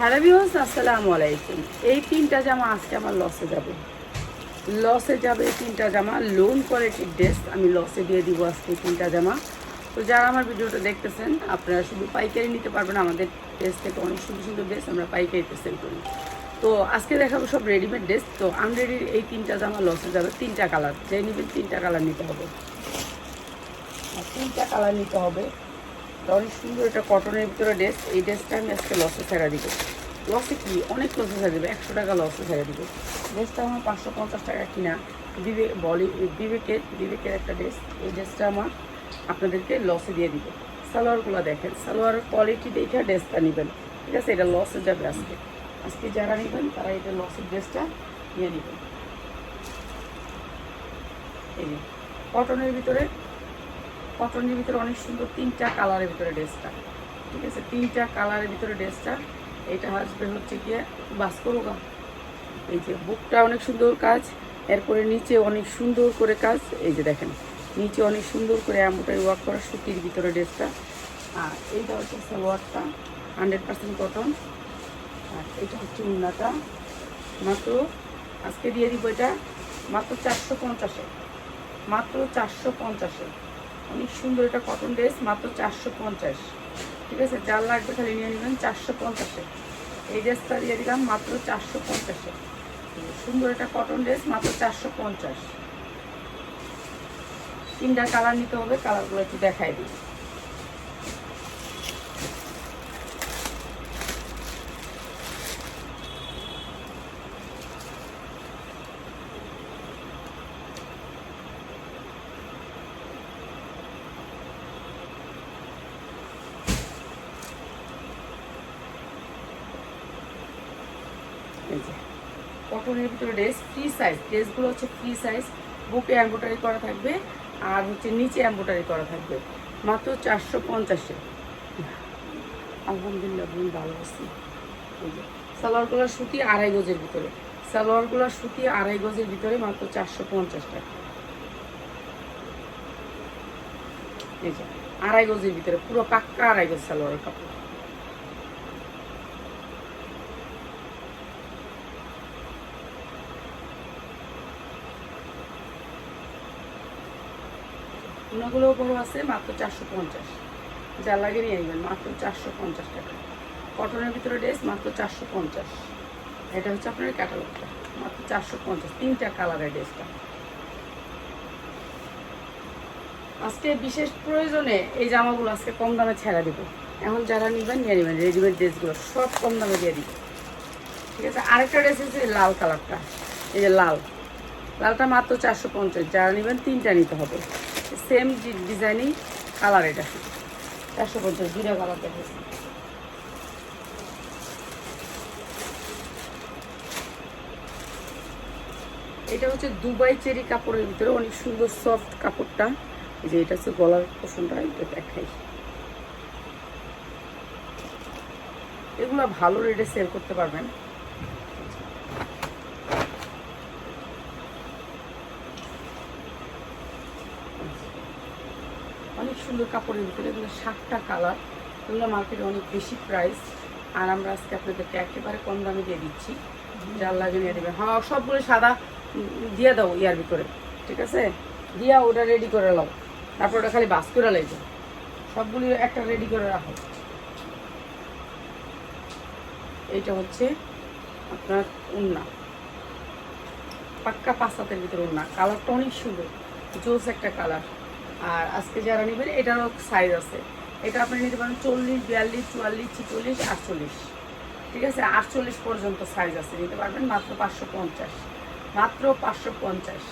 Hello বিহস আসসালামু আলাইকুম। এই তিনটা জামা আজকে আমার লসে যাবে। লসে যাবে তিনটা জামা। লোন কোয়ালিটির ড্রেস আমি লসে দিয়ে দিব আজকে তিনটা জামা। তো যারা আমার ভিডিওটা দেখতেছেন, আপনারা শুধু পাইকারি নিতে পারবেন। আমাদের ড্রেস থেকে অনেক সুন্দর সুন্দর ড্রেস আমরা পাইকারিতে সেল করি। তো আজকে দেখাবো সব রেডিমেড ড্রেস তো আনরেডির এই তিনটা জামা লসে যাবে। তিনটা কালার যে নেবেন তিনটা কালার নিতে হবে। তিনটা কালার নিতে হবে। অনেক সুন্দর এটা কটনের ভিতরে ড্রেস এই ড্রেসটা আমি আজকে লসে ছেড়ে দিব। লসে কি? অনেক লসে ছেড়ে দেবে। একশো টাকা লসে ছেড়ে দিব। ড্রেসটা আমার পাঁচশো পঞ্চাশ টাকা কিনা। বিবেক বলি বিবেকের বিবেকের একটা ড্রেস এই ড্রেসটা আমার আপনাদেরকে লসে দিয়ে দিব। সালোয়ারগুলো দেখেন। সালোয়ারের কোয়ালিটি দেখে ড্রেসটা নেবেন। ঠিক আছে? এটা লসে যাবে আজকে। আজকে যারা নেবেন, তারা এটা লসের ড্রেসটা নিয়ে নেবেন। কটনের ভিতরে কটনের ভিতরে অনেক সুন্দর তিনটা কালারের ভিতরে ড্রেসটা। ঠিক আছে? তিনটা কালারের ভিতরে ড্রেসটা। এটা আসবে হচ্ছে গিয়ে বাসকরোগা এই যে বুকটা অনেক সুন্দর কাজ, এরপরে নিচে অনেক সুন্দর করে কাজ। এই যে দেখেন, নিচে অনেক সুন্দর করে এমনটাই ওয়ার্ক করা সুতির ভিতরে ড্রেসটা। আর এইটা হচ্ছে সালোয়ারটা হান্ড্রেড পার্সেন্ট কটন আর এটা হচ্ছে উন্নাটা। মাত্র আজকে দিয়ে দিব এটা মাত্র চারশো পঞ্চাশে। মাত্র চারশো পঞ্চাশে। অনেক সুন্দর একটা কটন ড্রেস মাত্র চারশো পঞ্চাশ। ঠিক আছে? যার লাগবে খালি নিয়ে নেবেন চারশো পঞ্চাশে। এই ড্রেসটা দিয়ে দিলাম মাত্র চারশো পঞ্চাশে। সুন্দর একটা কটন ড্রেস মাত্র চারশো পঞ্চাশ। তিনটা কালার নিতে হবে কালারগুলো একটু দেখাই দিই এই যে কটনের ভিতরে ড্রেস ফ্রি সাইজ ড্রেসগুলো হচ্ছে ফ্রি সাইজ বুকে এম্ব্রয়ডারি করা থাকবে আর হচ্ছে নিচে এম্ব্রয়ডারি করা থাকবে। মাত্র চারশো পঞ্চাশে। আলহামদুলিল্লাহ, বোন ভালো আছি। সালোয়ারগুলোর সুতি আড়াই গজের ভিতরে। সালোয়ারগুলোর সুতি আড়াই গজের ভিতরে মাত্র চারশো পঞ্চাশ টাকা আড়াই গজের ভিতরে, পুরো পাক্কা আড়াই গজ সালোয়ারের কাপড়। ওনাগুলোও বড় আছে, মাত্র চারশো পঞ্চাশ। যা লাগে নিয়ে নেবেন মাত্র চারশো পঞ্চাশ টাকা। কটনের ভিতরে ড্রেস মাত্র চারশো পঞ্চাশ। এটা হচ্ছে আপনার ক্যাটালগটা, মাত্র চারশো পঞ্চাশ। তিনটা কালারের ড্রেসটা। আজকে বিশেষ প্রয়োজনে এই জামাগুলো আজকে কম দামে ছেড়া দিব। এখন যারা নেবেন, নিয়ে নেবেন রেডিমেড ড্রেসগুলো, সব কম দামে দিয়ে দিব। ঠিক আছে, আরেকটা ড্রেস হচ্ছে লাল কালারটা। এই যে লাল। লালটা মাত্র চারশো পঞ্চাশ। যারা নেবেন, তিনটা নিতে হবে। সেম ডিজাইনিং কালার এটা। শুধু চারশো পঞ্চাশ দুটা কালার দেখেছি এটা হচ্ছে দুবাই চেরি কাপড়ের ভিতরে অনেক সুন্দর সফট কাপড়টা। যে এটা হচ্ছে গলার পোষণটা এটা দেখাই। এগুলো ভালো রেটে সেল করতে পারবেন অনেক সুন্দর কাপড়ের ভিতরে, এগুলো সাতটা কালার। এগুলো মার্কেটে অনেক বেশি প্রাইস আর আমরা আজকে আপনাদেরকে একেবারে কম দামে দিয়ে দিচ্ছি। যার লাগে নিয়ে দেবেন হ্যাঁ সবগুলো সাদা দিয়ে দাও ইয়ার ভিতরে, ঠিক আছে? দিয়া ওটা রেডি করে নাও। তারপর ওটা খালি বাস করে লাগবে সবগুলি একটা রেডি করে রাখো। এইটা হচ্ছে আপনার উন্না। পাক্কা পাঁচাতের ভিতরে উন্না। কালারটা অনেক সুন্দর। জোস একটা কালার। আর আজকে যারা নেবেন, এটারও সাইজ আছে। এটা আপনি নিতে পারেন চল্লিশ, বিয়াল্লিশ, চুয়াল্লিশ, ছিচল্লিশ, আটচল্লিশ। ঠিক আছে? আটচল্লিশ পর্যন্ত সাইজ আছে। নিতে পারবেন মাত্র পাঁচশো পঞ্চাশ। মাত্র পাঁচশো পঞ্চাশ।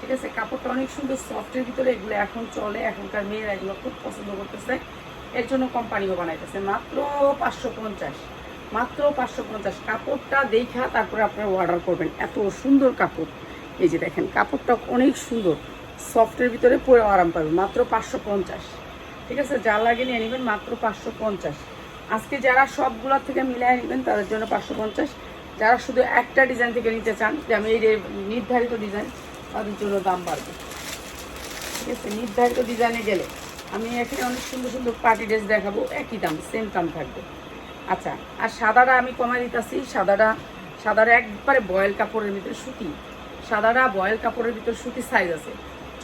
ঠিক আছে? কাপড়টা অনেক সুন্দর সফটের ভিতরে। এগুলো এখন চলে। এখনকার মেয়েরা এগুলো খুব পছন্দ করতেছে। এর জন্য কোম্পানিও বানাইতেছে। মাত্র পাঁচশো পঞ্চাশ। মাত্র পাঁচশো পঞ্চাশ। কাপড়টা দেখা তারপরে আপনারা অর্ডার করবেন। এত সুন্দর কাপড়। এই যে দেখেন, কাপড়টা অনেক সুন্দর। সফটের ভিতরে পরে আরাম পাবেন মাত্র পাঁচশো পঞ্চাশ। ঠিক আছে, যা লাগে নিয়ে নেবেন মাত্র পাঁচশো পঞ্চাশ। আজকে যারা সবগুলোর থেকে মিলিয়ে নেবেন, তাদের জন্য পাঁচশো পঞ্চাশ। যারা শুধু একটা ডিজাইন থেকে নিতে চান, যে আমি এই যে নির্ধারিত ডিজাইন তাদের জন্য দাম বাড়বে। ঠিক আছে, নির্ধারিত ডিজাইনে গেলে আমি এখানে অনেক সুন্দর সুন্দর পার্টি ড্রেস দেখাবো, একই দাম সেম দাম থাকবে। আচ্ছা আর সাদাটা আমি কমাই দিতেছি, সাদাটা সাদাটা একবারে বয়েল কাপড়ের ভিতরে সুতি। সাদাটা বয়েল কাপড়ের ভিতরে সুতি সাইজ আছে।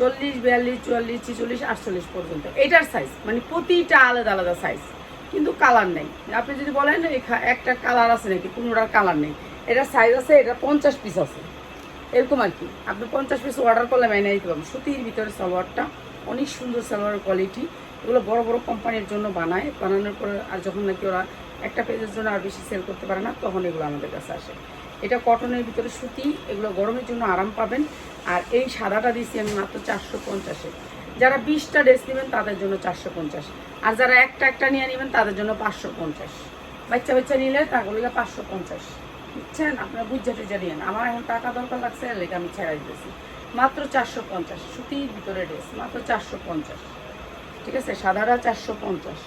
চল্লিশ, বিয়াল্লিশ, চুয়াল্লিশ, ছিচল্লিশ, আটচল্লিশ পর্যন্ত। এটার সাইজ মানে প্রতিটা আলাদা আলাদা সাইজ কিন্তু কালার নেই। আপনি যদি বলেন একটা কালার আছে নাকি? কোনোটার কালার নেই। এটা সাইজ আছে, এটা পঞ্চাশ পিস আছে। এরকম আর কি। আপনি পঞ্চাশ পিস অর্ডার করলে মেনে দিতে পারবেন। সুতির ভিতরে সালোয়ারটা অনেক সুন্দর সালোয়ারের কোয়ালিটি এগুলো বড় বড় কোম্পানির জন্য বানায়। বানানোর পরে আর যখন নাকি ওরা একটা পেজের জন্য আর বেশি সেল করতে পারে না, তখন এগুলো আমাদের কাছে আসে। এটা কটনের ভিতরে সুতি, এগুলো গরমের জন্য আরাম পাবেন। আর এই সাদাটা দিচ্ছি আমি মাত্র চারশো পঞ্চাশে। যারা বিশটা ড্রেস নেবেন তাদের জন্য চারশো পঞ্চাশ। আর যারা একটা একটা নিয়ে নেবেন তাদের জন্য পাঁচশো পঞ্চাশ। বাচ্চা বাচ্চা নিলে তাগুলিকে পাঁচশো পঞ্চাশ। বুঝছেন? আপনার বুঝতে দিয়েন। আমার এখন টাকা দরকার লাগছে, এর লেগে আমি ছেড়ে দিতেছি। মাত্র চারশো পঞ্চাশ, সুতির ভিতরে ড্রেস, মাত্র চারশো পঞ্চাশ। ঠিক আছে? সাদাটা চারশো পঞ্চাশ।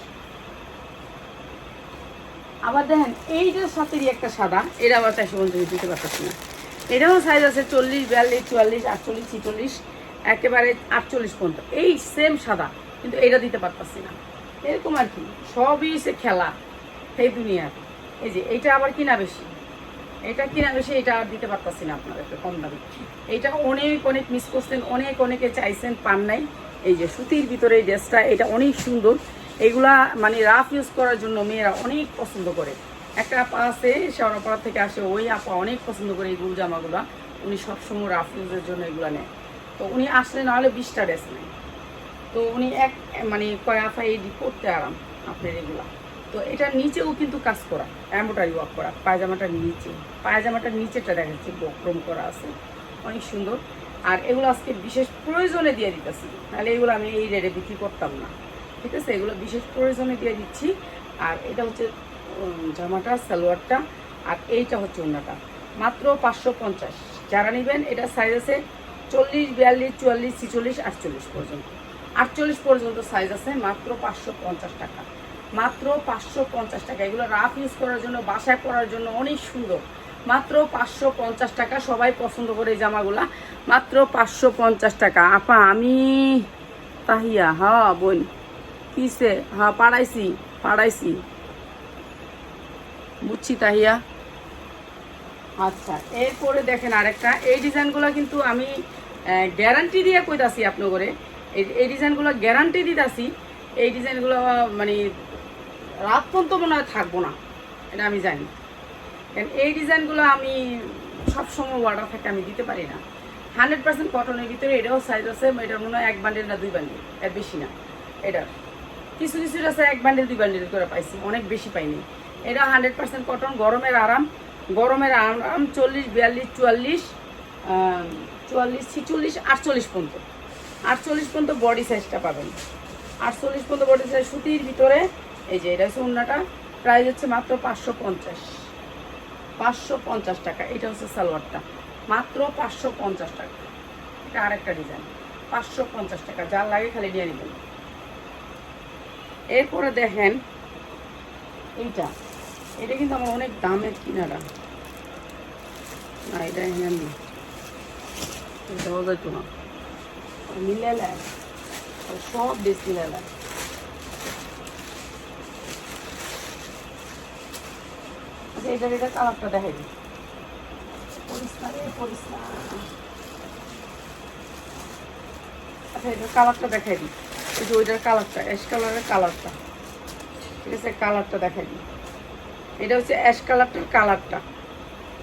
আবার দেখেন এই যে সাথেরই একটা সাদা। এটা আবার চারশো পঞ্চাশ দিতে পারতেছি না। এটাও সাইজ আছে চল্লিশ, বিয়াল্লিশ, চুয়াল্লিশ, আটচল্লিশ, ছিচল্লিশ, একেবারে আটচল্লিশ পর্যন্ত। এই সেম সাদা, কিন্তু এটা দিতে পারতাছি না। এরকম আর কি, সবই সে খেলা, এই দুনিয়ার। এই যে, এইটা আবার কিনা বেশি? এটা কিনা বেশি, এটা আর দিতে পারতাছি না আপনাদেরকে কম দামে। এইটা অনেক অনেক মিস করছেন, অনেক, অনেকে চাইছেন, পান নাই। এই যে, সুতির ভিতরে এই ড্রেসটা এটা অনেক সুন্দর। এগুলা মানে রাফ ইউজ করার জন্য মেয়েরা অনেক পছন্দ করে। একটা আপা আছে শেওড়াপাড়া থেকে আসে, ওই আপা অনেক পছন্দ করে এই গুল জামাগুলা। উনি সবসময় রাফ ইউজের জন্য এগুলা নেয়। তো উনি আসলে নাহলে বিশটা ড্রেস নেয়। তো উনি এক মানে কয় আফা এই করতে আরাম আপনার এগুলা। তো এটার নিচেও কিন্তু কাজ করা এম্বোটারি ওয়ার্ক করা পায়জামাটার নিচে, পায়জামাটার নিচেটা দেখা যাচ্ছে বক্রম করা আছে, অনেক সুন্দর। আর এগুলো আজকে বিশেষ প্রয়োজনে দিয়ে দিতেছি তাহলে এগুলো আমি এই রেটে বিক্রি করতাম না। ঠিক আছে? এগুলো বিশেষ প্রয়োজনে দিয়ে দিচ্ছি। আর এটা হচ্ছে জামাটা, সালোয়ারটা আর এইটা হচ্ছে ওনাটা মাত্র পাঁচশো পঞ্চাশ। যারা নেবেন, এটা সাইজ আছে চল্লিশ, বিয়াল্লিশ, চুয়াল্লিশ, ছিচল্লিশ, আটচল্লিশ পর্যন্ত। আটচল্লিশ পর্যন্ত সাইজ আছে, মাত্র পাঁচশো পঞ্চাশ টাকা। মাত্র পাঁচশো পঞ্চাশ টাকা। এগুলো রাফ ইউজ করার জন্য, বাসায় পরার জন্য অনেক সুন্দর। মাত্র পাঁচশো পঞ্চাশ টাকা। সবাই পছন্দ করে এই জামাগুলা। মাত্র পাঁচশো পঞ্চাশ টাকা। আপা, আমি তাহিয়া হ্যাঁ বোন। কিসে? হ্যাঁ পাড়াইছি পাড়াইছি। বুঝছি তাহিয়া। আচ্ছা এরপরে দেখেন আরেকটা। এই ডিজাইনগুলো কিন্তু আমি গ্যারান্টি দিয়ে কইতাছি আপনার এই- ডিজাইনগুলো গ্যারান্টি দিতাছি। এই ডিজাইনগুলো মানে রাত পর্যন্ত মনে হয় থাকব না, এটা আমি জানি। কারণ এই ডিজাইনগুলো আমি সবসময় অর্ডার থাকে, আমি দিতে পারি না। হান্ড্রেড পার্সেন্ট কটনের ভিতরে এটাও সাইজ আছে এটার মনে হয় এক বান্ডেল না দুই বান্ডেল এর বেশি না। এটার। কিছু কিছু আছে এক বান্ডেল দুই বান্ডেল করে পাইছি, অনেক বেশি পাইনি। এটা হান্ড্রেড পার্সেন্ট কটন, গরমের আরাম। গরমের আরাম চল্লিশ, বিয়াল্লিশ, চুয়াল্লিশ চুয়াল্লিশ, ছিচল্লিশ, আটচল্লিশ পর্যন্ত। আটচল্লিশ পর্যন্ত বডি সাইজটা পাবেন। আটচল্লিশ পর্যন্ত বডি সাইজ সুতির ভিতরে, এই যে এটা হচ্ছে উন্নাটা প্রাইস হচ্ছে মাত্র পাঁচশো পঞ্চাশ। পাঁচশো পঞ্চাশ টাকা, এটা হচ্ছে সালোয়ারটা। মাত্র পাঁচশো পঞ্চাশ টাকা। এটা আরেকটা ডিজাইন পাঁচশো পঞ্চাশ টাকা, যার লাগে খালি নিয়ে নেবেন। এরপরে দেখেন, এইটা। এটা কিন্তু আমার অনেক দামের কিনারা। না, এটা হ্যাঁ নেই এটাও যাইতো না। মিলে সব বেশ মিলে নেয় আচ্ছা এটার এটা কালারটা দেখাই দিই। আচ্ছা এটার কালারটা দেখাই দিই। এই যে ওইটার কালারটা, অ্যাশ কালারের কালারটা। ঠিক আছে, কালারটা দেখাই দিই। এটা হচ্ছে অ্যাশ কালারটার কালারটা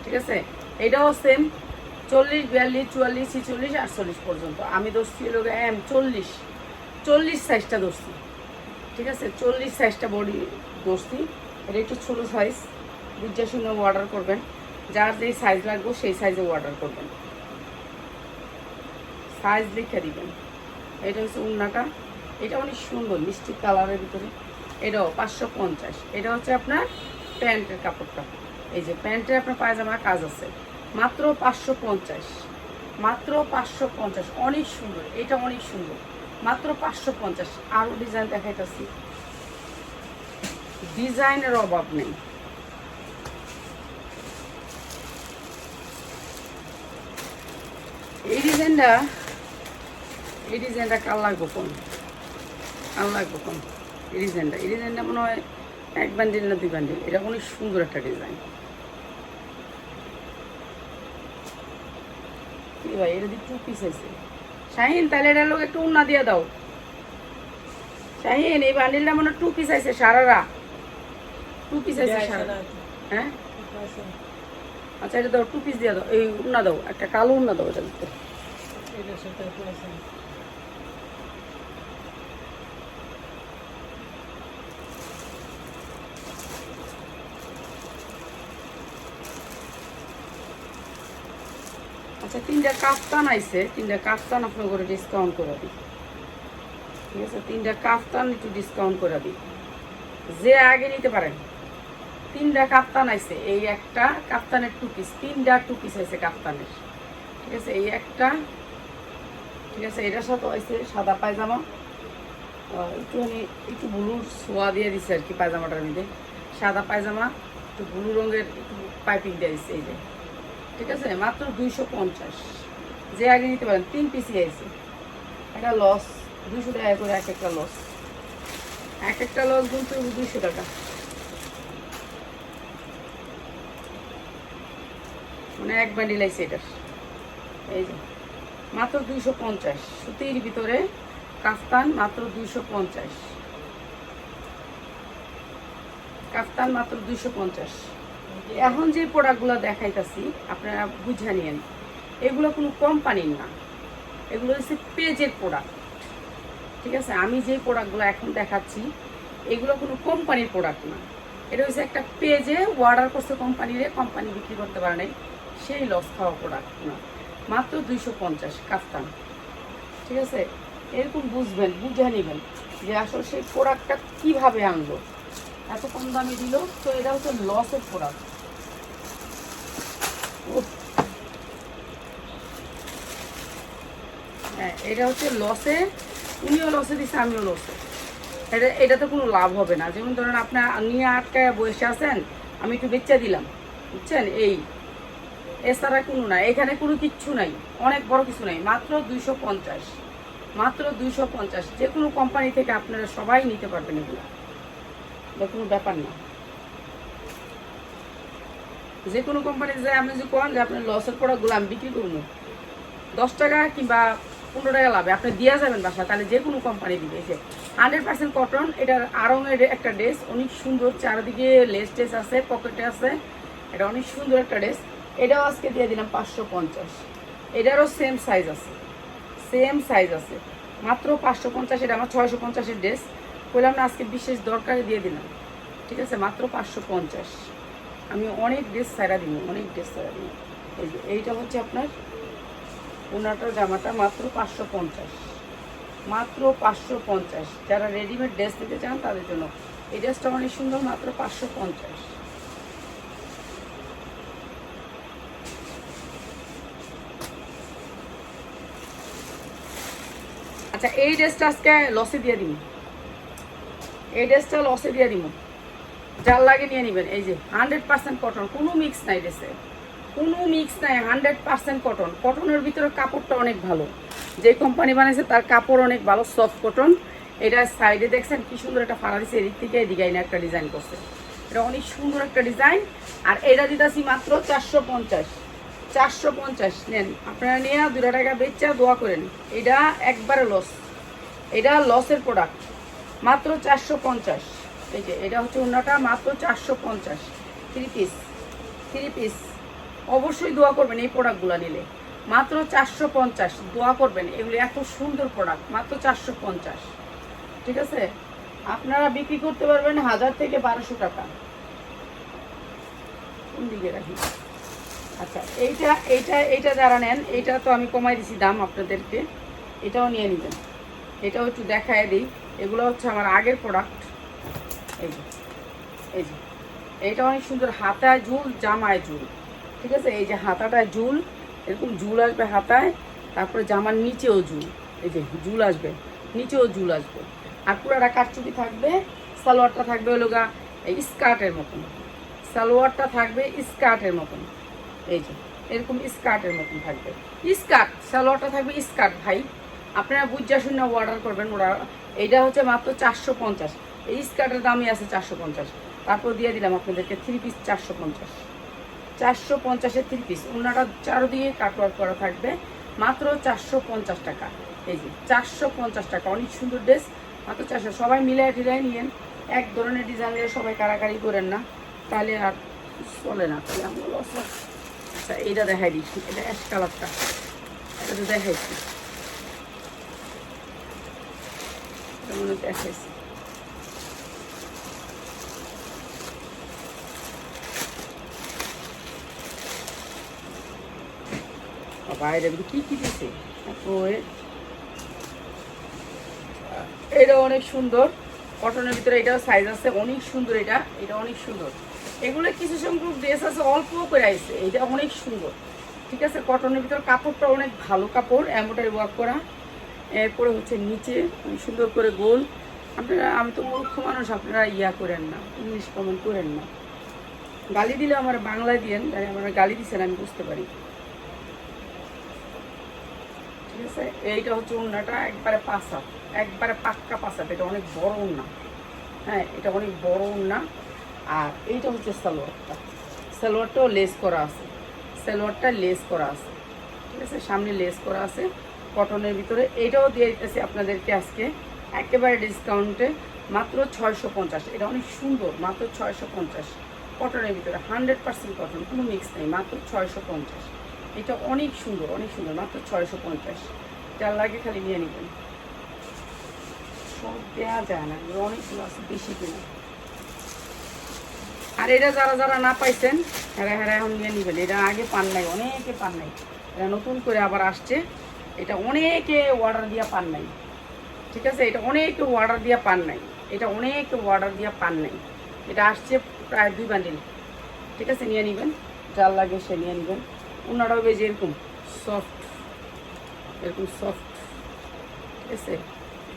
ঠিক আছে? এটাও সেম চল্লিশ, বিয়াল্লিশ, চুয়াল্লিশ, ছিচল্লিশ, আটচল্লিশ পর্যন্ত। আমি ধরছি লোক এম চল্লিশ। চল্লিশ সাইজটা ধরছি। ঠিক আছে? চল্লিশ সাইজটা বডি ধরছি। এটা একটু ছোটো সাইজ বুঝে শুনে অর্ডার করবেন। যার যেই সাইজ লাগবে, সেই সাইজে অর্ডার করবেন। সাইজ লিখে দিবেন। এটা হচ্ছে উন্নাটা। এটা অনেক সুন্দর, মিষ্টি কালারের ভিতরে। এটাও পাঁচশো পঞ্চাশ। এটা হচ্ছে আপনার প্যান্টের কাপড়টা। এই যে প্যান্টে আপনার পায়জামার কাজ আছে। মাত্র পাঁচশো পঞ্চাশ। মাত্র পাঁচশো পঞ্চাশ। অনেক সুন্দর। এটা অনেক সুন্দর। মাত্র পাঁচশো পঞ্চাশ। আরও ডিজাইন দেখাইতেছি। ডিজাইনের অভাব নেই। এই ডিজাইনটা এই ডিজাইনটা কার লাগবো কোন? কার লাগবো কোন? এই ডিজাইনটা। এই ডিজাইনটা মনে হয় এক বান্ডিল না দুই বান্ডিল এটা অনেক সুন্দর একটা ডিজাইন ভাই এটা দিয়ে টু পিস আছে। শাহিন তাহলে এটা লোক একটু উন্না দিয়ে দাও। শাহিন এই বান্ডিলটা মনে টু পিস আছে সারারা। টু পিস আছে সারা হ্যাঁ? আচ্ছা এটা দাও টু পিস দিয়ে দাও। এই উন্না দাও একটা কালো উন্না দাও এটা দিতে। আচ্ছা তিনটা কাফতান আইছে, তিনটা কাফতান আপনার করে ডিসকাউন্ট করে দিই। ঠিক আছে, তিনটা কাফতান একটু ডিসকাউন্ট করে দিই। যে আগে নিতে পারেন, তিনটা কাপ্তান আইছে, এই একটা কাপ্তানের টু পিস তিনটা টু পিস আছে কাপ্তানের ঠিক আছে, এই একটা, ঠিক আছে, এটার সাথে আইছে সাদা পায়জামা। একটুখানি, একটু ব্লুর সোয়া দিয়ে দিছে আর কি পায়জামাটার মধ্যে। সাদা পায়জামা, একটু ব্লু রঙের একটু পাইপিং দিয়ে দিচ্ছে এই যে। ঠিক আছে? মাত্র দুইশো পঞ্চাশ। যে আগে নিতে পারেন, তিন পিসি আছে একটা লস, দুইশো টাকা করে এক একটা লস। এক একটা লস কিন্তু দুইশো টাকা। মানে এক বান্ডিল আছে এটার। এই যে, মাত্র দুইশো পঞ্চাশ। সুতির ভিতরে কাফতান মাত্র দুইশো পঞ্চাশ। কাফতান মাত্র দুইশো পঞ্চাশ। এখন যে প্রোডাক্টগুলো দেখাইতাছি, আপনারা বুঝে নিয়েন। এগুলো কোনো কোম্পানির না। এগুলো হচ্ছে পেজের প্রোডাক্ট ঠিক আছে? আমি যে প্রোডাক্টগুলো এখন দেখাচ্ছি, এগুলো কোনো কোম্পানির প্রোডাক্ট না। এটা হচ্ছে একটা পেজে অর্ডার করছে কোম্পানিরে কোম্পানি বিক্রি করতে পারে নাই, সেই লস খাওয়া প্রোডাক্ট না। মাত্র দুইশো পঞ্চাশ কাফতান ঠিক আছে? এরকম বুঝবেন, বুঝে নেবেন যে আসলে সেই প্রোডাক্টটা কীভাবে আনলো। এত কম দামে দিল, তো এটা হচ্ছে লসের প্রোডাক্ট হ্যাঁ এটা হচ্ছে লসে, উনিও লসে দিচ্ছে আমিও লসে। এটা, এটাতে কোনো লাভ হবে না। যেমন ধরেন আপনার নিয়ে আটকায় বসে আছেন, আমি একটু বেচা দিলাম, বুঝছেন? এই, এছাড়া কোনো না এখানে কোনো কিচ্ছু নাই। অনেক বড় কিছু নাই। মাত্র দুইশো পঞ্চাশ। মাত্র দুইশো পঞ্চাশ। যে কোনো কোম্পানি থেকে আপনারা সবাই নিতে পারবেন এগুলো। এটা কোনো ব্যাপার না। যে কোনো কোম্পানি যে আপনি যে করেন যে আপনার লসের প্রোডাক্টগুলো আমি বিক্রি করব। দশ টাকা কিংবা পনেরো টাকা লাভে আপনি দিয়ে যাবেন বাসা তাহলে যে কোনো কোম্পানি দিবে যে হান্ড্রেড পার্সেন্ট কটন এটার আরঙের একটা ড্রেস অনেক সুন্দর, চারিদিকে লেস টেস আছে পকেটে আছে, এটা অনেক সুন্দর একটা ড্রেস এটাও আজকে দিয়ে দিলাম পাঁচশো পঞ্চাশ। এটারও সেম সাইজ আছে সেম সাইজ আছে। মাত্র পাঁচশো পঞ্চাশ, এটা আমার ছয়শো পঞ্চাশের ড্রেস বললাম না, আজকে বিশেষ দরকারে দিয়ে দিলাম। ঠিক আছে, মাত্র পাঁচশো পঞ্চাশ। আমি অনেক ড্রেস সারা দিব, অনেক ড্রেস সারা দিব। এই যে, এইটা হচ্ছে আপনার ওনাটার জামাটা মাত্র পাঁচশো পঞ্চাশ। মাত্র পাঁচশো পঞ্চাশ। যারা রেডিমেড ড্রেস নিতে চান তাদের জন্য। এই ড্রেসটা অনেক সুন্দর, মাত্র পাঁচশো পঞ্চাশ। আচ্ছা এই ড্রেসটা আজকে লসে দিয়ে দিব। এই ড্রেসটা লসে দিয়ে দিব। যার লাগে নিয়ে নেবেন। এই যে হান্ড্রেড পার্সেন্ট কটন কোনো মিক্স নাই ড্রেসে কোনো মিক্স নাই হান্ড্রেড পার্সেন্ট কটন কটনের ভিতরে কাপড়টা অনেক ভালো। যে কোম্পানি বানিয়েছে তার কাপড় অনেক ভালো সফট কটন এটা সাইডে দেখছেন কি সুন্দর একটা ফাড়া দিচ্ছে এদিক থেকে এদিকে একটা ডিজাইন করছে। এটা অনেক সুন্দর একটা ডিজাইন আর এটা দিতেছি মাত্র চারশো পঞ্চাশ। চারশো পঞ্চাশ, নেন। আপনারা নিয়ে দুটা টাকা বেচা দোয়া করেন। এটা একবারে লস এটা লসের প্রোডাক্ট মাত্র চারশো পঞ্চাশ। এই যে, এটা হচ্ছে অন্যটা মাত্র চারশো পঞ্চাশ। থ্রি পিস থ্রি পিস অবশ্যই দোয়া করবেন এই প্রোডাক্টগুলো নিলে। মাত্র চারশো পঞ্চাশ, দোয়া করবেন। এগুলি এত সুন্দর প্রোডাক্ট মাত্র চারশো পঞ্চাশ। ঠিক আছে? আপনারা বিক্রি করতে পারবেন হাজার থেকে বারোশো টাকা। কোন দিকে রাখি? আচ্ছা এইটা এইটা এইটা যারা নেন, এইটা তো আমি কমাই দিছি দাম আপনাদেরকে। এটাও নিয়ে নেবেন। এটাও একটু দেখায় দিই। এগুলো হচ্ছে আমার আগের প্রোডাক্ট এই যে এই যে। এইটা অনেক সুন্দর হাতায় ঝুল, জামায় ঝুল। ঠিক আছে? এই যে হাতাটায় ঝুল, এরকম ঝুল আসবে হাতায়, তারপরে জামার নিচেও ঝুল। এই যে ঝুল আসবে, নিচেও ঝুল আসবে। আর পুরাটা কাটচুপি থাকবে, সালোয়ারটা থাকবে হলো গা, এই স্কার্টের মতন। সালোয়ারটা থাকবে স্কার্টের মতন। এই যে, এরকম স্কার্টের মতন থাকবে। স্কার্ট, সালোয়ারটা থাকবে স্কার্ট ভাই। আপনারা বুঝা শুনে অর্ডার করবেন, ওরা এইটা হচ্ছে মাত্র চারশো পঞ্চাশ। এই স্কার্টের দামই আছে চারশো পঞ্চাশ। তারপর দিয়ে দিলাম আপনাদেরকে থ্রি পিস চারশো পঞ্চাশ। চারশো পঞ্চাশের থ্রি পিস ওনাটা চারোদিকে কাটওয়ার্ক করা থাকবে। মাত্র চারশো পঞ্চাশ টাকা। এই যে, চারশো পঞ্চাশ টাকা। অনেক সুন্দর ড্রেস মাত্র চারশো। সবাই মিলে টিলাই নিয়েন। এক ধরনের ডিজাইন দিয়ে সবাই কারাকারি করেন না। তাহলে আর চলে না। তাহলে লস আচ্ছা এইটা দেখাই দিচ্ছি এটা অ্যাশ কালারটা এটা তো দেখাইছি। হয় বাইরে কি কি দিছে? তারপরে এটা অনেক সুন্দর। কটনের ভিতরে এটা সাইজ আছে, অনেক সুন্দর এটা। এটা অনেক সুন্দর। এগুলো কিছু সংখ্যক ড্রেস আছে, অল্প করে আইছে। এটা অনেক সুন্দর। ঠিক আছে, কটনের ভিতর কাপড়টা অনেক ভালো কাপড় এমব্রয়ডারি ওয়ার্ক করা। এরপরে হচ্ছে নিচে সুন্দর করে গোল। আপনারা, আমি তো মূর্খ মানুষ, আপনারা ইয়া করেন না ইংলিশ কমেন্ট করেন না। গালি দিলে আমার বাংলায় দিয়েন, তাহলে আমার গালি দিচ্ছেন আমি বুঝতে পারি। আছে এইটা হচ্ছে উন্নাটা, একবারে পাঁচা, একবারে পাক্কা পাঁচা, এটা অনেক বড় উন্না। হ্যাঁ এটা অনেক বড় উন্না। আর এইটা হচ্ছে সালোয়ারটা। সালোয়ারটাও লেস করা আছে। সালোয়ারটা লেস করা আছে। ঠিক আছে, সামনে লেস করা আছে, কটনের ভিতরে। এইটাও দিয়ে দিতেছি আপনাদেরকে আজকে। একেবারে ডিসকাউন্টে, মাত্র ছয়শো পঞ্চাশ। এটা অনেক সুন্দর, মাত্র ছয়শো পঞ্চাশ। কটনের ভিতরে, হান্ড্রেড পার্সেন্ট কটন, কোনো মিক্স নেই, মাত্র ছয়শো পঞ্চাশ। এটা অনেক সুন্দর অনেক সুন্দর, মাত্র ছয়শো পঞ্চাশ। যার লাগে খালি নিয়ে নেবেন। সব দেওয়া যায় না অনেকগুলো আছে, বেশি কিনা। আর এটা যারা যারা না পাইছেন, হেরা হেরা এখন নিয়ে নেবেন। এটা আগে পান নাই, অনেকে পান নাই। এটা নতুন করে আবার আসছে। এটা অনেকে অর্ডার দিয়া পান নাই। ঠিক আছে? এটা অনেকে অর্ডার দিয়া পান নাই। এটা অনেকে অর্ডার দিয়া পান নাই। এটা আসছে প্রায় দুই বান্ডিল। ঠিক আছে? নিয়ে নেবেন। যার লাগে সে নিয়ে নেবেন। ওনারাও বেশ এরকম সফট এরকম সফট ঠিক আছে?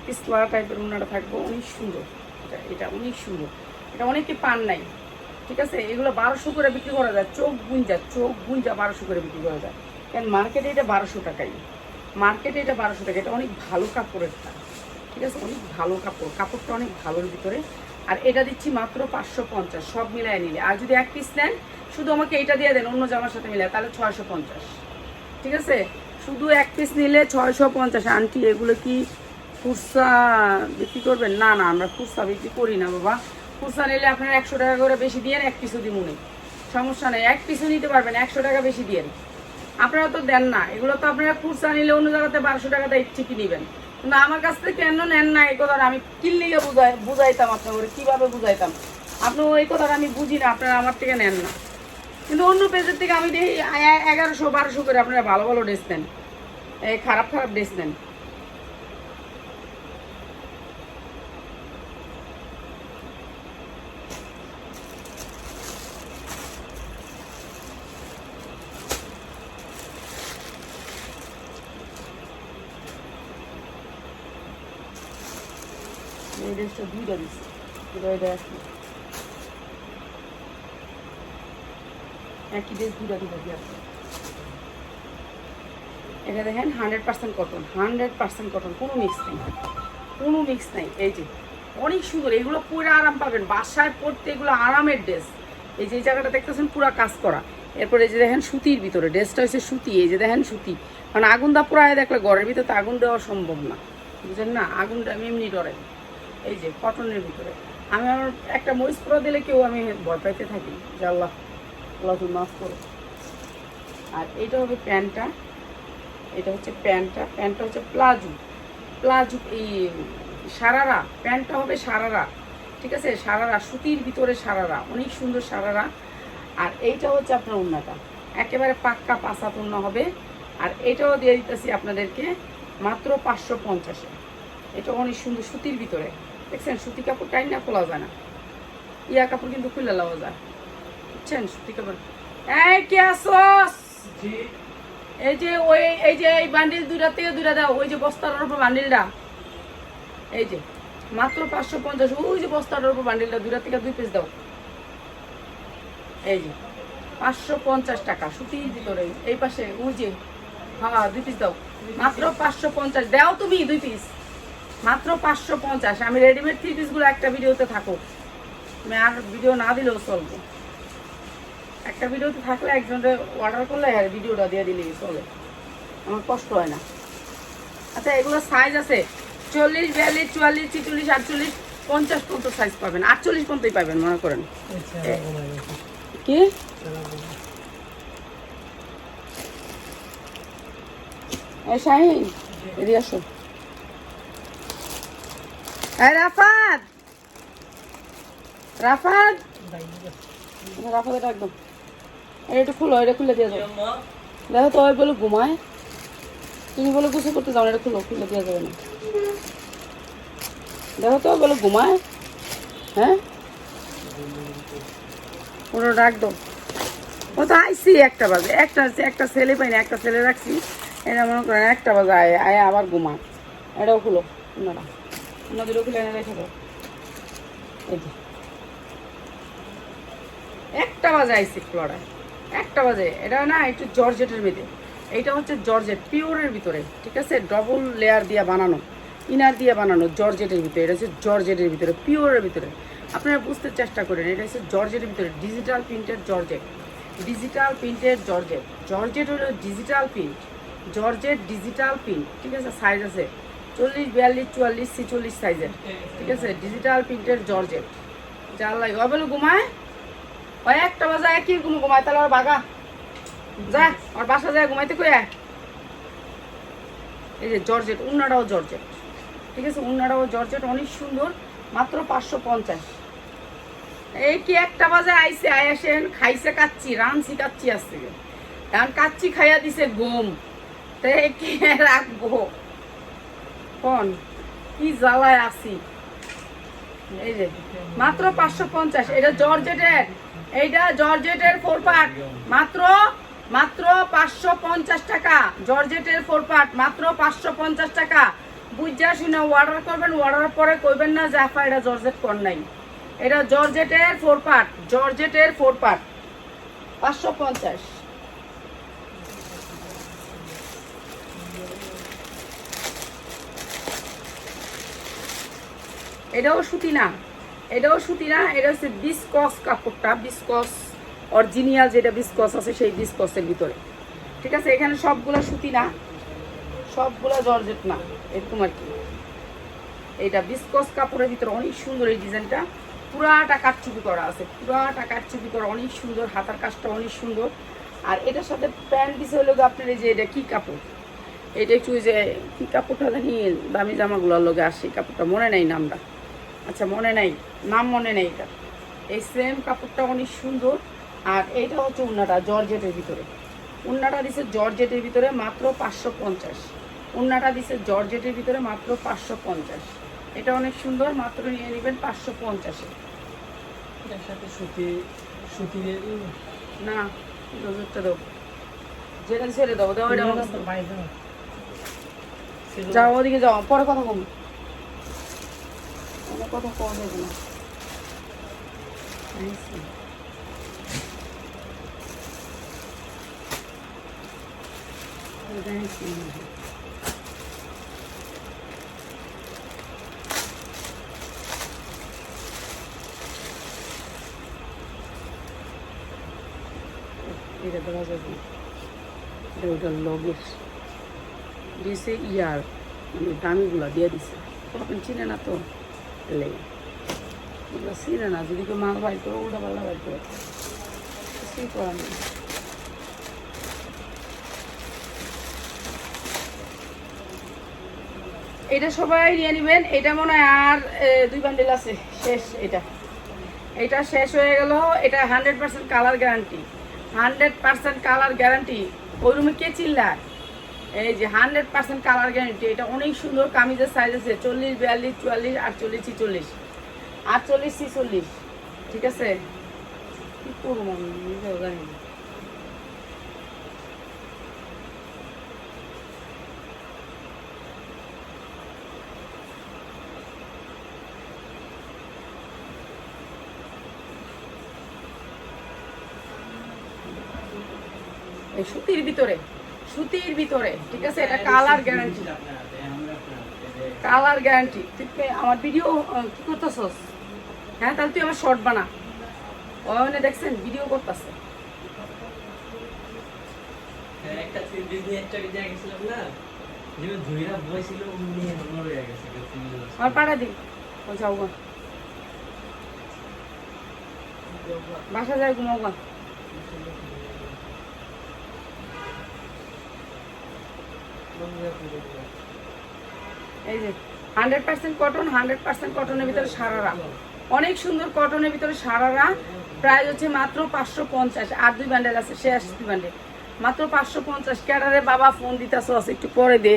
পিসলা টাইপের ওনারা থাকব, অনেক সুন্দর। এটা এটা অনেক সুন্দর। এটা অনেকে পান নাই, ঠিক আছে? এগুলো বারোশো করে বিক্রি করা যায়, চোখ গুঞ্জা চোখ গুঞ্জা বারোশো করে বিক্রি করা যায়। কারণ মার্কেটে এটা বারোশো টাকাই। মার্কেটে এটা বারোশো টাকা। এটা অনেক ভালো কাপড়েরটা ঠিক আছে? অনেক ভালো কাপড়। কাপড়টা অনেক ভালোর ভিতরে। আর এটা দিচ্ছি মাত্র পাঁচশো পঞ্চাশ, সব মিলায় নিলে। আর যদি এক পিস নেন শুধু আমাকে এটা দিয়ে দেন, অন্য জামার সাথে মিলে তাহলে ছয়শো পঞ্চাশ। ঠিক আছে? শুধু এক পিস নিলে ছয়শো পঞ্চাশ। আন্টি, এগুলো কি খুচরা বিক্রি করবেন? না না, আমরা খুচরা বিক্রি করি না, বাবা। খুচরা নিলে আপনার একশো টাকা করে বেশি দিয়ে এক পিসও নেই সমস্যা নেই, এক পিসও নিতে পারবেন, একশো টাকা বেশি দিয়ে আপনারা তো দেন না, এগুলো তো আপনারা খুচরা নিলে অন্য জায়গাতে বারোশো টাকা দেয় ঠিকই নেবেন। কিন্তু আমার কাছ থেকে কেন নেন না, এই কথাটা আমি কিনলিগে বুঝাই বুঝাইতাম আপনার কীভাবে বুঝাইতাম? আপনি ওই কথাটা আমি বুঝি না, আপনারা আমার থেকে নেন না। কিন্তু অন্য পেজের থেকে আমি দেখি এগারোশো, বারোশো করে আপনারা ভালো ভালো ড্রেস নেন। এই খারাপ খারাপ ড্রেস নেন। এই ড্রেসটা দুইটা দিচ্ছে। এটা এটা একই ড্রেস দুইটা দুইটা দিয়ে আছে? এটা দেখেন hundred percent cotton hundred percent cotton কোনো মিক্স নেই। কোনো মিক্স নেই, এই যে, অনেক সুন্দর, এগুলো পুরো আরাম পাবেন। বাসায় পড়তে এগুলো আরামের ড্রেস এই যে জায়গাটা দেখতেছেন, পুরো কাজ করা। এরপরে এই যে দেখেন, সুতির ভিতরে, ড্রেসটা হচ্ছে সুতি, এই যে দেখেন, সুতি। মানে আগুন দা পুরায় দেখলে ঘরের ভিতরে তো আগুন দেওয়া সম্ভব না। বুঝলেন না? আগুনটা আমি এমনি ডরে এই যে কটনের ভিতরে। আমি আমার একটা মরিচ পোড়া দিলে কেউ আমি ভয় পাইতে থাকি, যে তুমি মাফ করো। আর এইটা হবে প্যান্টটা। এটা হচ্ছে প্যান্টটা। প্যান্টটা হচ্ছে প্লাজো। প্লাজো এই সারারা। প্যান্টটা হবে সারারা। ঠিক আছে? সারারা। সুতির ভিতরে সারারা। অনেক সুন্দর সারারা। আর এইটা হচ্ছে আপনার উন্নাটা একেবারে পাক্কা পাঁচা পূর্ণ হবে। আর এটাও দিয়ে দিতেছি আপনাদেরকে মাত্র পাঁচশো পঞ্চাশে। এটা অনেক সুন্দর সুতির ভিতরে। দেখছেন? সুতি কাপড় টাইম না খোলা যায় না। ইয়া কাপড় কিন্তু খুলে লাওয়া যায়। বুঝছেন সুতি কাপড় এই কে আসস এই যে ওই এই যে এই বান্ডিল থেকে দাও ওই যে বস্তার উপর বান্ডিলটা। এই যে মাত্র পাঁচশো পঞ্চাশ ওই যে বস্তার উপর বান্ডিলটা থেকে দুই পিস দাও। এই যে পাঁচশো পঞ্চাশ টাকা সুতির ভিতরে এই পাশে ওই যে হ্যাঁ দুই পিস দাও। মাত্র পাঁচশো পঞ্চাশ দাও তুমি দুই পিস মাত্র পাঁচশো পঞ্চাশ আমি রেডিমেড থ্রি পিসগুলো একটা ভিডিওতে থাকো আমি আর ভিডিও না দিলেও চলবে। একটা ভিডিও তো থাকলে একজনের অর্ডার করলে আর ভিডিওটা দিয়ে দিলে চলে? আমার কষ্ট হয় না। আচ্ছা এগুলো সাইজ আছে। চল্লিশ বিয়াল্লিশ চুয়াল্লিশ ছিচল্লিশ আটচল্লিশ পঞ্চাশ পর্যন্ত সাইজ পাবেন। আটচল্লিশ পর্যন্তই পাবেন মনে করেন। কি? শাহিন এদিকে আসো। রাফাত! রাফাত! রাফাত একদম। এটা একটু খুলো এটা খুলে দিয়ে যাও দেখো তো বলে ঘুমায়। তুমি বলে গুছো করতে যাও এটা খুলো, খুলে দেওয়া যাবে না। দেখো তো বলে ঘুমায়। হ্যাঁ? ওটা ডাক দাও। ও তো আইসি একটা বাজে, একটা একটা ছেলে পাই না একটা ছেলে রাখছি। এটা মনে করেন একটা বাজে, আয় আয়, আবার ঘুমা। এটাও খুলো ওনারা ওনাদেরও খুলে এনে রেখে দাও। একটা বাজে আইসি ফ্লোরায় একটা বাজে। এটা না একটু জর্জেটের মধ্যে। এইটা হচ্ছে জর্জেট, পিওরের ভিতরে, ঠিক আছে? ডবল লেয়ার দিয়ে বানানো ইনার দিয়ে বানানো জর্জেটের ভিতরে। এটা হচ্ছে জর্জেটের ভিতরে, পিওরের ভিতরে। আপনারা বুঝতে চেষ্টা করেন, এটা হচ্ছে জর্জেটের ভিতরে ডিজিটাল প্রিন্টের জর্জেট। ডিজিটাল প্রিন্টের জর্জেট। জর্জেট হলো digital print georgette digital print ঠিক আছে? সাইজ আছে। চল্লিশ, বিয়াল্লিশ, চুয়াল্লিশ, ছিচল্লিশ সাইজের ঠিক আছে? ডিজিটাল প্রিন্টের জর্জেট। যার লাগে অবেলো ঘুমায়? ওই একটা বাজে একই ঘুমো ঘুমায়? তাহলে ওর বাগা। যা, ওর বাসা যায় ঘুমাইতে কই। এই যে জর্জেট, উন্নাটাও জর্জেট। ঠিক আছে, উন্নাটাও জর্জেট, অনেক সুন্দর, মাত্র পাঁচশো পঞ্চাশ। এই কি একটা বাজে আইসে আয়াসেন খাইছে কাচ্চি রানছি কাচ্চি আসছে এখন কাচ্চি খাইয়া দিছে গম তে কে রাখব? কোন? কি জ্বালায় আসি এই যে, মাত্র পাঁচশো পঞ্চাশ, এটা জর্জেটের, এইটা জর্জেটের ফোর পার্ট মাত্র মাত্র পাঁচশো পঞ্চাশ টাকা, জর্জেটের ফোর পার্ট মাত্র পাঁচশো পঞ্চাশ টাকা। বুঝা শুনে অর্ডার করবেন অর্ডার পরে কইবেন না জাফা এটা জর্জেট কর নাই। এটা জর্জেটের ফোর পার্ট জর্জেটের ফোর পার্ট পাঁচশো পঞ্চাশ। এটাও সুতি না। এটাও সুতি না, এটা হচ্ছে বিসকস কাপড়টা বিসকস অরিজিনাল যেটা বিসকস আছে সেই বিসকসের ভিতরে। ঠিক আছে, এখানে সবগুলো সুতি না, সবগুলো জর্জেট না, এরকম আর কি। এটা বিসকস কাপড়ের ভিতরে অনেক সুন্দর এই ডিজাইনটা। পুরাটা কাটচুপি করা আছে, পুরাটা কাটচুপি করা, অনেক সুন্দর, হাতার কাজটা অনেক সুন্দর। আর এটার সাথে প্যান্ট দিছে হলো আপনার এই যে এটা কি কাপড়? এটা একটু যে কি কাপড়টা জানি, দামি জামাগুলোর লগে আসে কাপড়টা মনে নাই নামটা। আচ্ছা মনে নাই। নাম মনে নেই এটা। এই সেম কাপড়টা অনেক সুন্দর। আর এইটা হচ্ছে উন্নাটা জর্জেটের ভিতরে। উন্নাটা দিছে জর্জেটের ভিতরে মাত্র পাঁচশো পঞ্চাশ। উন্নাটা দিছে জর্জেটের ভিতরে মাত্র পাঁচশো পঞ্চাশ। এটা অনেক সুন্দর মাত্র নিয়ে নেবেন পাঁচশো পঞ্চাশে। সাথে সুতি না দেবো। যেটা ছেড়ে দেবো এটা যাও ওদিকে যাও পরে কথা কম অনেক কথা কম যাবে না আইসি। এটা আইসি মনে হয়। এটা দেওয়া যাবে না। এটা ওইটার লগের দিয়েছে ইয়ার মানে দামিগুলো দিয়ে দিছে তখন চিনে না লেগে ওগুলো চিনে না যদি কেউ মাল করে উল্টা করার নেই এটা সবাই নিয়ে নেবেন। এটা মনে হয় আর দুই বান্ডেল আছে। শেষ এটা। এটা শেষ হয়ে গেল। এটা hundred percent colour guarantee hundred percent colour guarantee ওই রুমে কে চিল্লায়? এই যে হান্ড্রেড পার্সেন্ট কালার গ্যারেন্টি, এটা অনেক সুন্দর কামিজের সাইজ আছে চল্লিশ, বিয়াল্লিশ, চুয়াল্লিশ, আটচল্লিশ, ছিচল্লিশ আটচল্লিশ, ছিচল্লিশ, ঠিক আছে? কি করব সুতির ভিতরে। সুতির ভিতরে ঠিক আছে? এটা কালার গ্যারান্টি কালার গ্যারান্টি তুই কি আমার ভিডিও কি করতেছস? হ্যাঁ তাহলে তুই আমার শর্ট বানা। ওখানে দেখছেন ভিডিও করতেছে। আমার পাড়া দি যাও বাসা যায় ঘুমাও অনেক সুন্দর কটনের ভিতরে সারারা। হচ্ছে মাত্র পাঁচশো পঞ্চাশ। আর দুই ব্যান্ডেল আছে আসছে দুই ব্যান্ডেল মাত্র পাঁচশো পঞ্চাশ। ক্যাডারে বাবা ফোন একটু পরে দে।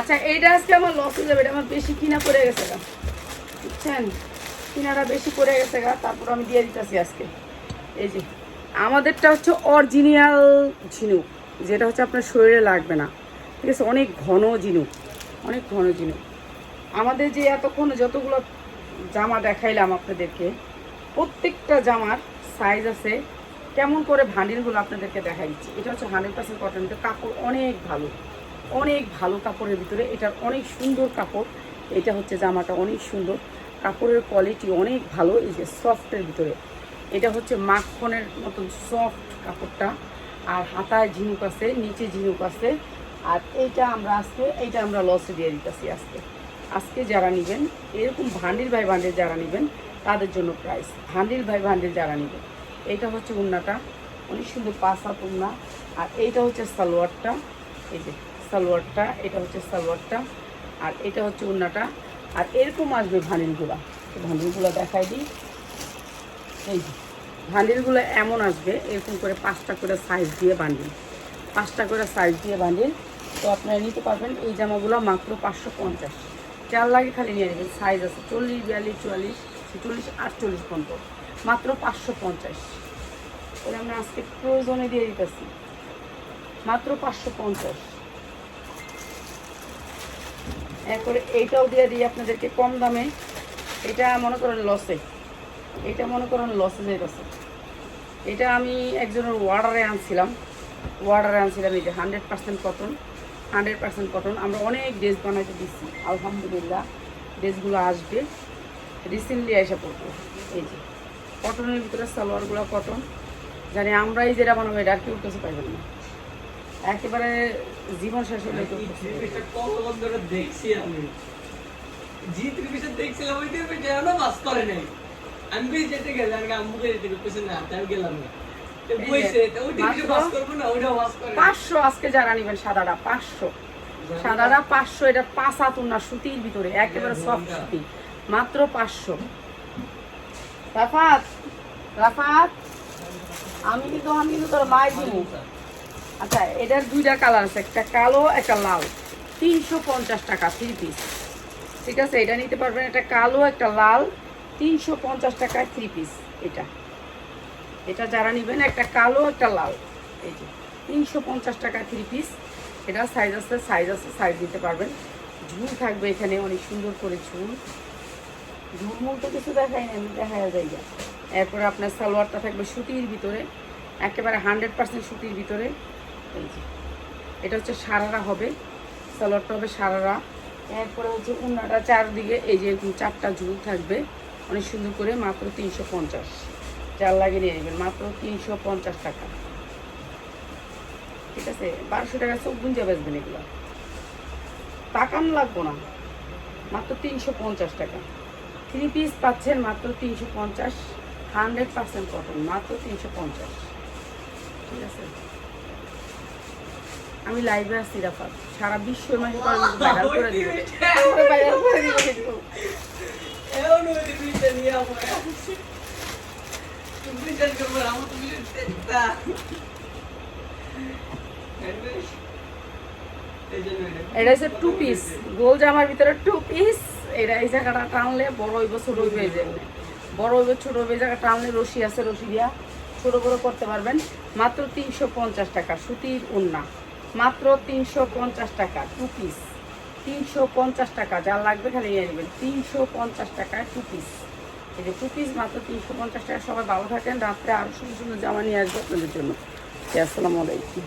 আচ্ছা এইটা আজকে আমার লস হয়ে যাবে, এটা আমার বেশি কিনা পড়ে গেছে। বুঝছেন? কিনাটা বেশি পড়ে গেছে গা, তারপর আমি দিয়ে দিতেছি আজকে। এই যে, আমাদেরটা হচ্ছে অরিজিনাল ঝিনুক, যেটা হচ্ছে আপনার শরীরে লাগবে না। ঠিক আছে, অনেক ঘন ঝিনুক, অনেক ঘন ঝিনুক। আমাদের যে এতক্ষণ যতগুলো জামা দেখাইলাম আপনাদেরকে, প্রত্যেকটা জামার সাইজ আছে, কেমন করে ভান্ডিলগুলো আপনাদেরকে দেখা দিচ্ছি। এটা হচ্ছে হান্ড্রেড পার্সেন্ট কটন কাপড়, অনেক ভালো অনেক ভালো কাপড়ের ভিতরে এটার অনেক সুন্দর কাপড়। এটা হচ্ছে জামাটা অনেক সুন্দর। কাপড়ের কোয়ালিটি অনেক ভালো, এই যে সফটের ভিতরে। এটা হচ্ছে মাখনের মতন সফট কাপড়টা। আর হাতায় ঝিনুক আছে, নিচে ঝিনুক আছে। আর এইটা আমরা আজকে, এইটা আমরা লসে দিয়ে দিতেছি আজকে। আজকে যারা নেবেন, এরকম ভান্ডির ভাই ভান্ডিল যারা নেবেন, তাদের জন্য প্রাইস ভান্ডিল ভাই ভান্ডিল যারা নেবেন, এইটা হচ্ছে উন্নাটা। অনেক সুন্দর হাত উন্না। আর এইটা হচ্ছে সালোয়ারটা। এই যে সালোয়ারটা, এটা হচ্ছে সালোয়ারটা। আর এটা হচ্ছে উন্নাটা। আর এরকম আসবে ভান্ডিলগুলো ভান্ডিলগুলো দেখাই দিই। এই যে এমন আসবে, এরকম করে পাঁচটা করে সাইজ দিয়ে বান্ডিল পাঁচটা করে সাইজ দিয়ে বান্ডিল তো আপনারা নিতে পারবেন এই জামাগুলো মাত্র পাঁচশো পঞ্চাশ। চার লাগে খালি নিয়ে নেবেন। সাইজ আছে চল্লিশ, বিয়াল্লিশ, চুয়াল্লিশ, ছেচল্লিশ, আটচল্লিশ পর্যন্ত। মাত্র পাঁচশো পঞ্চাশ। তাহলে আমরা আজকে প্রয়োজনে দিয়ে দিতেছি। মাত্র পাঁচশো পঞ্চাশ। এরপরে এইটাও দিয়ে দিই আপনাদেরকে কম দামে। এটা মনে করেন লসে এটা মনে করেন লসে যাইতেছে। এটা আমি একজনের ওয়ার্ডারে আনছিলাম। ওয়ার্ডারে আনছিলাম যে hundred percent cotton hundred percent cotton আমরা অনেক ড্রেস বানাইতে দিচ্ছি আলহামদুলিল্লাহ। ড্রেসগুলো আসবে। রিসেন্টলি এসে পড়ব। এই যে কটনের ভিতরে সালোয়ারগুলো কটন জানি আমরাই যেটা বানাবো এটা আর কেউ কিছু পাইবেন না। একেবারে জীবন শেষ ধরে দেখছি আমি? জি দেখছিলাম ওই দিন যেন বাস করে নাই। আমি বেশ যেতে গেলাম আমি না তাই গেলাম না। পাঁচশো আজকে যারা নিবেন সাদাটা পাঁচশো। সাদাটা পাঁচশো এটা পাঁচ হাত না সুতির ভিতরে একেবারে সফট সুতি। মাত্র পাঁচশো। রাফাত রাফাত আমি কিন্তু আমি কিন্তু তোর মায়ের দিব। আচ্ছা এটার দুইটা কালার আছে, একটা কালো, একটা লাল। তিনশো পঞ্চাশ টাকা থ্রি পিস ঠিক আছে, এটা নিতে পারবেন, একটা কালো, একটা লাল। তিনশো পঞ্চাশ টাকায় থ্রি পিস এটা। এটা যারা নেবেন, একটা কালো, একটা লাল। এই যে, তিনশো পঞ্চাশ টাকা থ্রি পিস এটা সাইজ আছে সাইজ আছে সাইজ দিতে পারবেন। ঝুল থাকবে এখানে, অনেক সুন্দর করে ঝুল। ঝুল মুল তো কিছু দেখাই না দেখা যায়। এরপরে আপনার সালোয়ারটা থাকবে সুতির ভিতরে। একেবারে হান্ড্রেড পার্সেন্ট সুতির ভিতরে। এটা হচ্ছে সারারা হবে, সালোয়ারটা হবে সারারা। এরপরে হচ্ছে উন্নাটা চারদিকে, এই যে চারটা ঝুল থাকবে, অনেক সুন্দর করে মাত্র তিনশো পঞ্চাশ। চার লাগে নিয়ে নেবেন, মাত্র তিনশো পঞ্চাশ টাকা। ঠিক আছে? বারোশো টাকা চোখ গুঞ্জা বেচবেন এগুলো। টাকান লাগবো না। মাত্র তিনশো পঞ্চাশ টাকা। থ্রি পিস পাচ্ছেন মাত্র তিনশো পঞ্চাশ। হান্ড্রেড পার্সেন্ট কটন মাত্র তিনশো পঞ্চাশ। ঠিক আছে? আমি লাইভে আসছি রাফাত। সারা বিশ্বের মাঝে ভাইরাল করে দিব। এটা- হচ্ছে টু পিস গোল জামার ভিতরে টু পিস এটা এই জায়গাটা টানলে বড় বড় টানলে রশি আছে, রশি দিয়া। ছোট বড় করতে পারবেন। মাত্র তিনশো পঞ্চাশ টাকা, সুতির উন্না মাত্র তিনশো পঞ্চাশ টাকা টু পিস তিনশো পঞ্চাশ টাকা যা লাগবে খালি নিয়ে নেবেন। তিনশো পঞ্চাশ টাকায় টু পিস এই যে টু পিস মাত্র তিনশো পঞ্চাশ টাকা, সবাই ভালো থাকেন। রাত্রে আরও সুন্দর সুন্দর জামা নিয়ে আসবে আপনাদের জন্য। আসসালামু আলাইকুম।